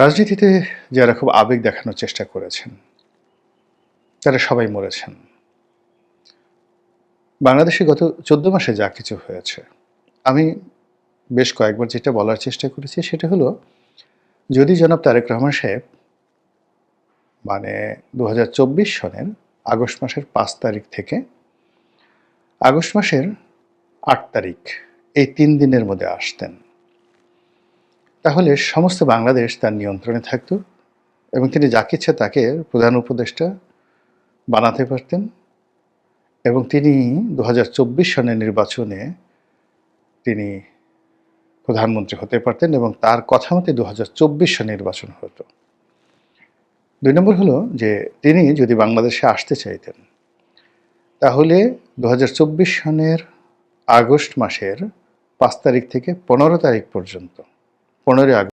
রাজনীতিতে যারা খুব আবেগ দেখানোর চেষ্টা করেছেন, তারা সবাই মরেছেন। বাংলাদেশে গত চোদ্দ মাসে যা কিছু হয়েছে, আমি বেশ কয়েকবার যেটা বলার চেষ্টা করেছি সেটা হলো, যদি জনাব তারেক রহমান সাহেব মানে দু হাজার চব্বিশ সনের আগস্ট মাসের পাঁচ তারিখ থেকে, আগস্ট মাসের আট তারিখ এই তিন দিনের মধ্যে আসতেন। তাহলে সমস্ত বাংলাদেশ তার নিয়ন্ত্রণে থাকতো এবং তিনি যাকে ইচ্ছে তাকে প্রধান উপদেষ্টা বানাতে পারতেন এবং তিনি দু হাজার চব্বিশ সনের নির্বাচনে তিনি প্রধানমন্ত্রী হতে পারতেন এবং তার কথা মতে দু হাজার চব্বিশ সনে নির্বাচন হতো। দুই নম্বর হলো যে তিনি যদি বাংলাদেশে আসতে চাইতেন, তাহলে দু হাজার চব্বিশ সনের আগস্ট মাসের পাঁচ তারিখ থেকে পনেরো তারিখ পর্যন্ত পনেরোই আগস্ট